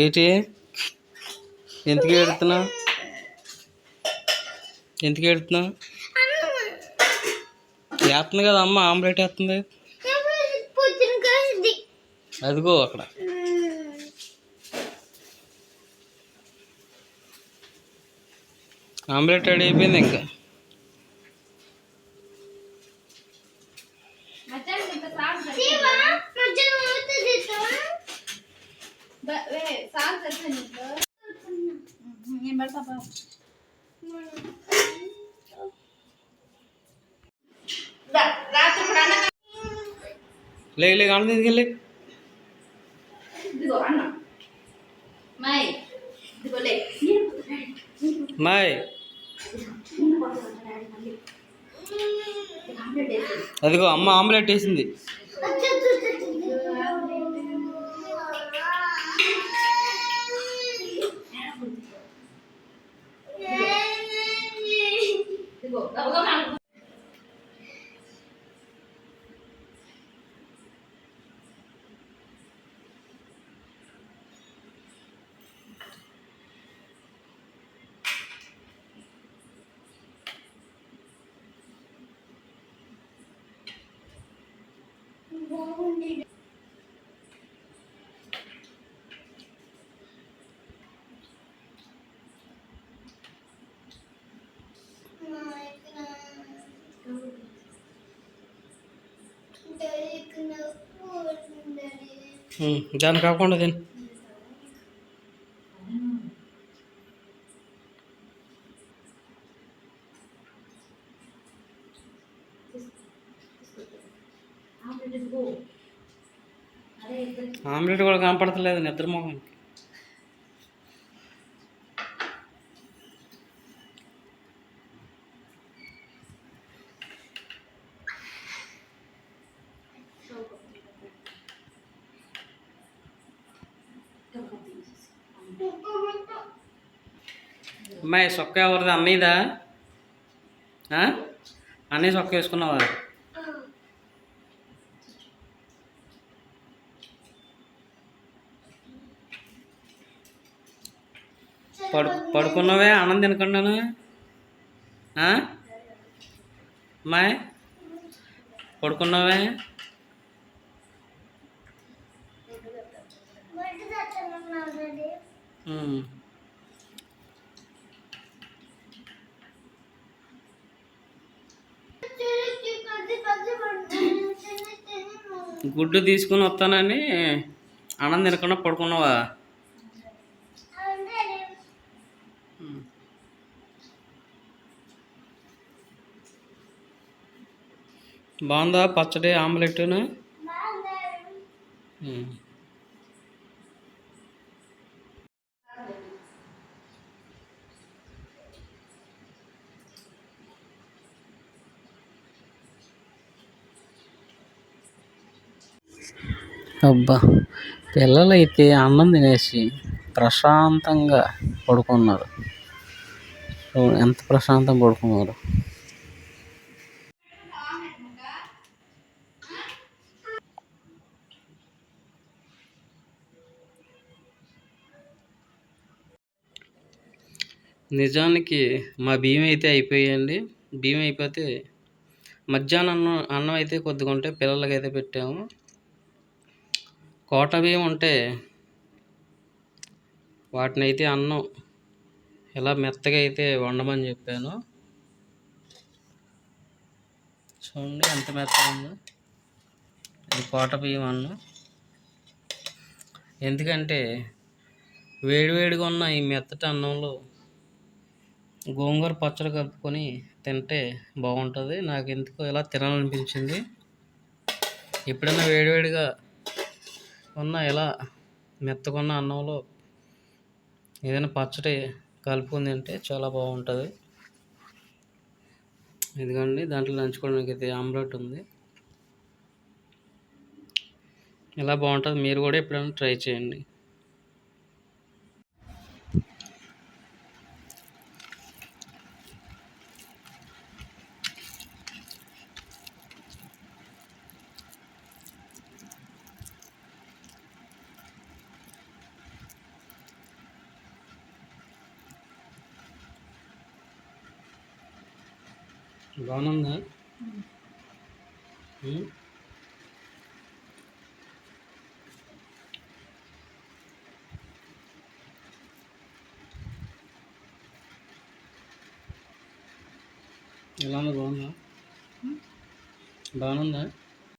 ఏంటి? ఎందుకు ఏడుతున్నావు? ఎందుకు ఏడుతున్నావు? వేస్తుంది కదా అమ్మ ఆమ్లెట్ వేస్తుంది అదిగో అక్కడ. ఆమ్లెట్ రెడీ అయిపోయింది ఇంకా. లే లే అన్నం. తీసుకెళ్ళి మాయ్. అదిగో అమ్మ ఆమ్లెట్ వేసింది. ఉమ్, దాన్ని కాకుండా తిని. ఆమ్లెట్ కూడా కనపడతలేదు నిద్ర అమ్మాయి సొక్క ఎవరిది? అన్నయ్యదా? అన్నీ అన్నయ్య సొక్క వేసుకున్నావా? పడు పడుకున్నావే? అన్నం తినకుండాను? మా అమ్మాయి? పడుకున్నావే? గుడ్డు తీసుకుని వస్తానని అన్నం తినకుండా పడుకున్నావా? బాగుందా పచ్చడి ఆమ్లెట్ను. అబ్బా పిల్లలైతే అన్నం తినేసి ప్రశాంతంగా పడుకున్నారు. ఎంత ప్రశాంతంగా పడుకున్నారు. నిజానికి మా బియ్యం అయితే అయిపోయాయండి. బియ్యం అయిపోతే మధ్యాహ్నం అన్నం అన్నం అయితే కొద్దిగా ఉంటే పిల్లలకి అయితే పెట్టాము. కోట బియ్యం ఉంటే వాటిని అయితే అన్నం ఎలా మెత్తగా అయితే వండమని చెప్పాను. చూడండి ఎంత మెత్తగా ఉందో. ఇది కోట బియ్యం అన్నం. ఎందుకంటే వేడివేడిగా ఉన్న ఈ మెత్తటి అన్నంలో గోంగూర పచ్చడి కలుపుకొని తింటే బాగుంటుంది. నాకు ఎందుకో ఇలా తినాలనిపించింది. ఎప్పుడైనా వేడివేడిగా ఉన్న ఇలా మెత్తకున్న అన్నంలో ఏదైనా పచ్చడి కలుపుకుంది తింటే చాలా బాగుంటుంది. ఇదిగోండి దాంట్లో నంచుకోవడానికి అయితే ఆమ్లెట్ ఉంది. ఇలా బాగుంటుంది మీరు కూడా ఎప్పుడైనా ట్రై చేయండి. బాగుందా. ఎలా ఉంది బాగుందా బాగుందా